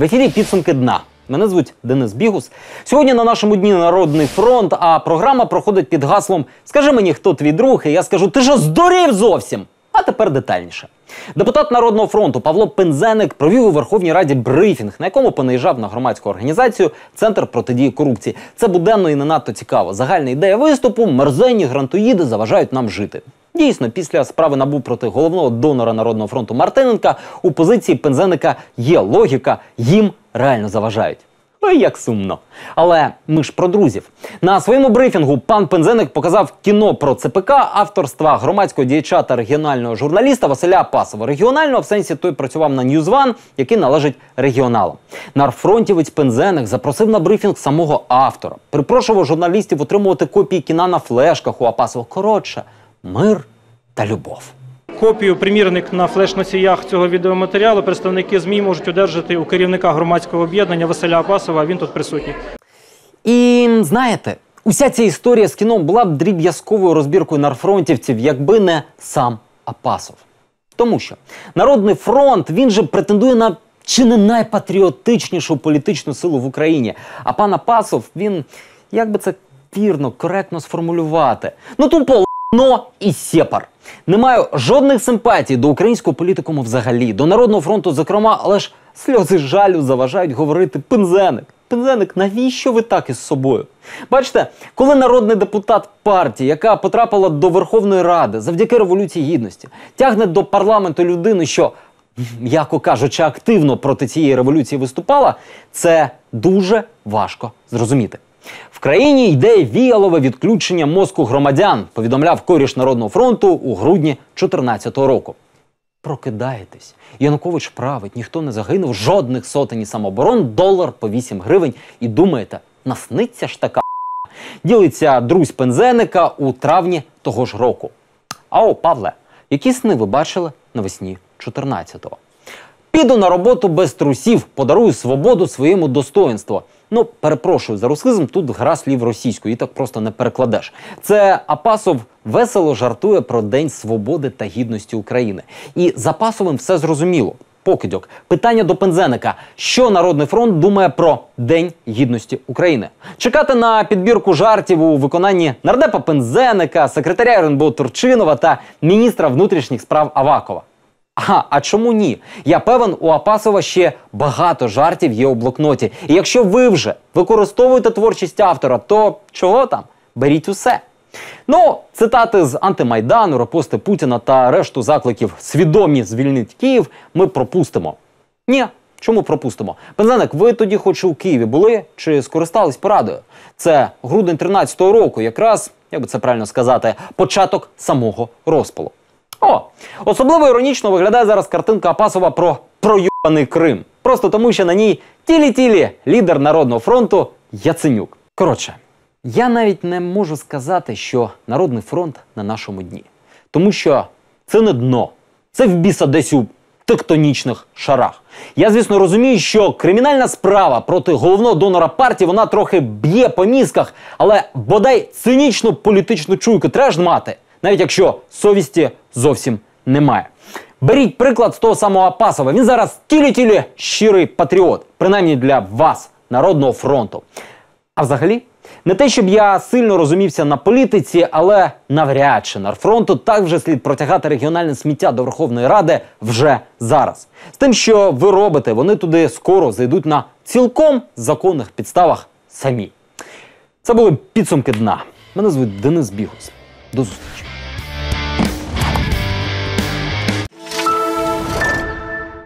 В ефірі підсумки дна. Мене звуть Денис Бігус. Сьогодні на нашому дні Народний фронт, а програма проходить під гаслом Скажи мені, хто твій друг, і я скажу, ти що здурів зовсім? А тепер детальніше. Депутат Народного фронту Павло Пензеник провів у Верховній Раді брифінг, на якому понаїжджав на громадську організацію Центр протидії корупції. Це буденно і не надто цікаво. Загальна ідея виступу мерзенні грантоїди заважають нам жити. Дійсно, після справи набу проти головного донора Народного фронту Мартиненка у позиції Пензеника є логіка, їм реально заважають. Ой, як сумно. Але ми ж про друзів. На своєму брифінгу пан Пензеник показав кіно про ЦПК авторства громадського діяча та регіонального журналіста Василя Пасова. Регіонального в сенсі той працював на Ньюзван, який належить регіоналам. Нарфронтівець Пензеник запросив на брифінг самого автора. Припрошував журналістів отримувати копії кіна на флешках у Апасова. Коротше, мир та любов. Копію примірник на флеш-носіях цього відеоматеріалу представники ЗМІ можуть одержати у керівника громадського об'єднання Василя Апасова. Він тут присутній. І знаєте, уся ця історія з кіном була б дріб'язковою розбіркою нарфронтівців, якби не сам Апасов. Тому що Народний фронт він же претендує на чи не найпатріотичнішу політичну силу в Україні. А пан Апасов, він як би це вірно, коректно сформулювати. Ну тупо но і сепар. Не маю жодних симпатій до українського політикуму взагалі, до Народного фронту, зокрема, але ж сльози жалю заважають говорити пензеник. Пензеник, навіщо ви так із собою? Бачите, коли народний депутат партії, яка потрапила до Верховної Ради завдяки Революції Гідності, тягне до парламенту людину, що, м'яко кажучи, активно проти цієї революції виступала, це дуже важко зрозуміти. В країні йде віялове відключення мозку громадян, повідомляв коріш Народного фронту у грудні 2014 року. Прокидаєтесь. Янукович править, ніхто не загинув, жодних сотень і самооборон, долар по 8 гривень. І думаєте, насниться ж така ділиться друзь пензеника у травні того ж року. А о, Павле, які сни ви бачили навесні 14-го? Піду на роботу без трусів, подарую свободу своєму достоинству. Ну, перепрошую за русизм, тут гра слів російською, і так просто не перекладеш. Це Апасов весело жартує про День свободи та гідності України. І за Апасовим все зрозуміло. Покидьок. Питання до Пензеника. Що Народний фронт думає про День гідності України? Чекати на підбірку жартів у виконанні нардепа Пензеника, секретаря РНБО Турчинова та міністра внутрішніх справ Авакова. Ага, а чому ні? Я певен, у Апасова ще багато жартів є у блокноті. І якщо ви вже використовуєте творчість автора, то чого там? Беріть усе. Ну, цитати з антимайдану, репости Путіна та решту закликів свідомі звільнити Київ ми пропустимо. Ні, чому пропустимо? Пензеник, ви тоді хоч у Києві були чи скористались порадою? Це грудень 13-го року, якраз, як би це правильно сказати, початок самого розпалу. О, особливо іронічно виглядає зараз картинка Апасова про пройобаний Крим. Просто тому, що на ній тілі-тілі лідер Народного фронту Яценюк. Коротше, я навіть не можу сказати, що Народний фронт на нашому дні. Тому що це не дно, це в біса десь у тектонічних шарах. Я, звісно, розумію, що кримінальна справа проти головного донора партії вона трохи б'є по мізках, але бодай цинічну політичну чуйку треба ж мати навіть якщо совісті зовсім немає. Беріть приклад з того самого Апасова. Він зараз тілі-тілі щирий патріот, принаймні для вас, Народного фронту. А взагалі, не те, щоб я сильно розумівся на політиці, але навряд чи нарфронту так вже слід протягати регіональне сміття до Верховної Ради вже зараз. З тим, що ви робите, вони туди скоро зайдуть на цілком законних підставах самі. Це були підсумки дна. Мене звуть Денис Бігус. До зустрічі.